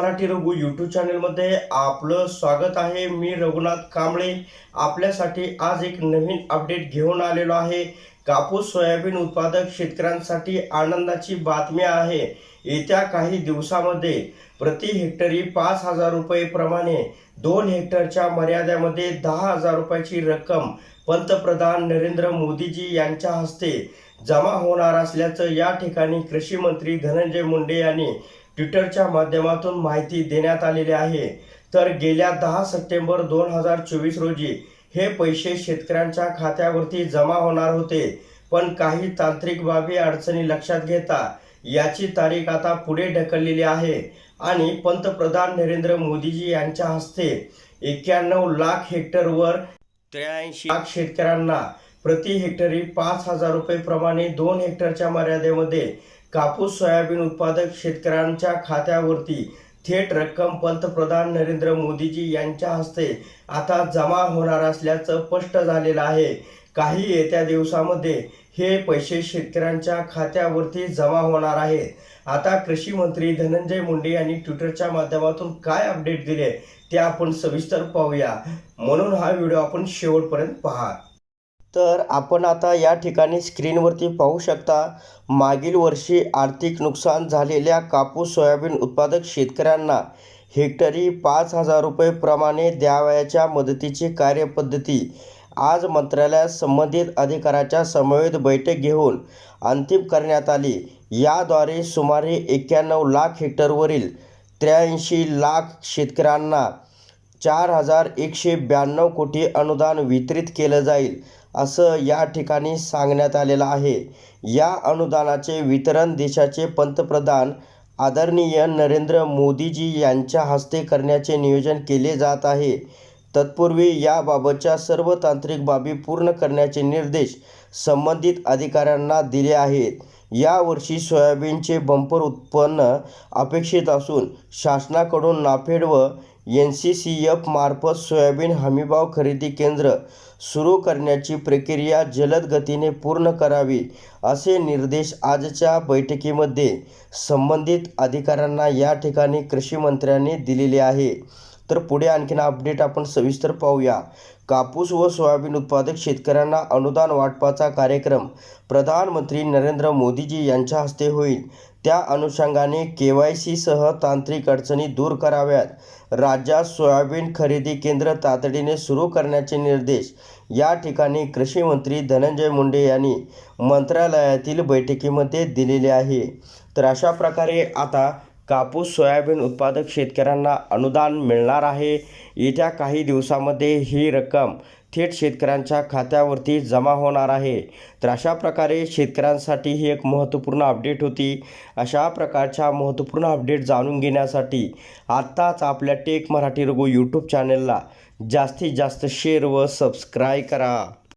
Marathi Raghu YouTube चॅनलमध्ये आपलं स्वागत आहे. मी रघुनाथ कांबळे. आपल्यासाठी आज एक नवीन अपडेट घेऊन आलेलो आहे. कापूस सोयाबीन उत्पादक शेतकऱ्यांसाठी आनंदाची बातमी आहे. येत्या काही दिवसामध्ये प्रति हेक्टरी पाच हजार रुपये प्रमाणे दोन हेक्टरच्या मर्यादेमध्ये दहा हजार रुपयाची रक्कम पंतप्रधान नरेंद्र मोदीजी यांच्या हस्ते जमा होणार असल्याचं या ठिकाणी कृषी मंत्री धनंजय मुंडे यांनी ट्विटरच्या माध्यमातून माहिती देण्यात आलेली आहे. तर गेल्या दहा सप्टेंबर दोन हजार चोवीस रोजी हे पैसे शेतकऱ्यांच्या खात्यावरती जमा होणार होते. पण काही तांत्रिक बाबी अडचणी लक्षात घेता याची तारीख आता पुढे ढकललेली आहे. आणि पंतप्रधान नरेंद्र मोदीजी यांच्या हस्ते एक्क्याण्णव लाख हेक्टरवर त्र्याऐंशी लाख शेतकऱ्यांना प्रति हेक्टरी पाच हजार रुपये प्रमाणे दोन हेक्टरच्या मर्यादेमध्ये कापूस सोयाबीन उत्पादक शेतकऱ्यांच्या खात्यावरती थेट रक्कम पंतप्रधान नरेंद्र मोदीजी यांच्या हस्ते आता जमा होणार असल्याचं स्पष्ट झालेलं आहे. काही येत्या दिवसामध्ये हे पैसे शेतकऱ्यांच्या खात्यावरती जमा होणार आहेत. आता कृषी मंत्री धनंजय मुंडे यांनी ट्विटरच्या माध्यमातून काय अपडेट दिले ते आपण सविस्तर पाहूया. म्हणून हा व्हिडिओ आपण शेवटपर्यंत पहा. तर आपण आता या ठिकाणी स्क्रीनवरती पाहू शकता मागील वर्षी आर्थिक नुकसान झालेल्या कापूस सोयाबीन उत्पादक शेतकऱ्यांना हेक्टरी पाच हजार रुपये प्रमाणे द्यावयाच्या मदतीची कार्यपद्धती आज मंत्रालयात संबंधित अधिकाऱ्याच्या समवेत बैठक घेऊन अंतिम करण्यात आली. याद्वारे सुमारे एक्क्याण्णव लाख हेक्टरवरील त्र्याऐंशी लाख शेतकऱ्यांना चार हजार एकशे ब्याण्णव कोटी अनुदान वितरित केलं जाईल असं या ठिकाणी सांगण्यात आलेलं आहे. या अनुदानाचे वितरण देशाचे पंतप्रधान आदरणीय नरेंद्र मोदीजी यांच्या हस्ते करण्याचे नियोजन केले जात आहे. तत्पूर्वी याबाबतच्या सर्व तांत्रिक बाबी पूर्ण करण्याचे निर्देश संबंधित अधिकाऱ्यांना दिले आहेत. यावर्षी सोयाबीनचे बंपर उत्पन्न अपेक्षित असून शासनाकडून नाफेड व एन सी सी एफ मार्फत सोयाबीन हमीभाव खरेदी केंद्र सुरू करण्याची प्रक्रिया जलद गतीने पूर्ण करावी असे निर्देश आजच्या बैठकीमध्ये संबंधित अधिकाऱ्यांना या ठिकाणी कृषी मंत्र्यांनी दिलेले आहे. तर पुढे आणखीन अपडेट आपण सविस्तर पाहूया. कापूस व सोयाबीन उत्पादक शेतकऱ्यांना अनुदान वाटपाचा कार्यक्रम प्रधानमंत्री नरेंद्र मोदीजी यांच्या हस्ते होईल. त्या अनुषंगाने के वाय सीसह तांत्रिक अडचणी दूर कराव्यात. राज्यात सोयाबीन खरेदी केंद्र तातडीने सुरू करण्याचे निर्देश या ठिकाणी कृषी मंत्री धनंजय मुंडे यांनी मंत्रालयातील बैठकीमध्ये दिलेले आहे. तर अशा प्रकारे आता कापूस सोयाबीन उत्पादक शेतकऱ्यांना अनुदान मिळणार आहे. येत्या काही दिवसामध्ये ही रक्कम थेट शेतकऱ्यांच्या खात्यावरती जमा होणार आहे. तर अशा प्रकारे शेतकऱ्यांसाठी ही एक महत्त्वपूर्ण अपडेट होती. अशा प्रकारच्या महत्त्वपूर्ण अपडेट जाणून घेण्यासाठी आत्ताच आपल्या टेक मराठी रघु यूट्यूब चॅनलला जास्तीत जास्त शेअर व सबस्क्राईब करा.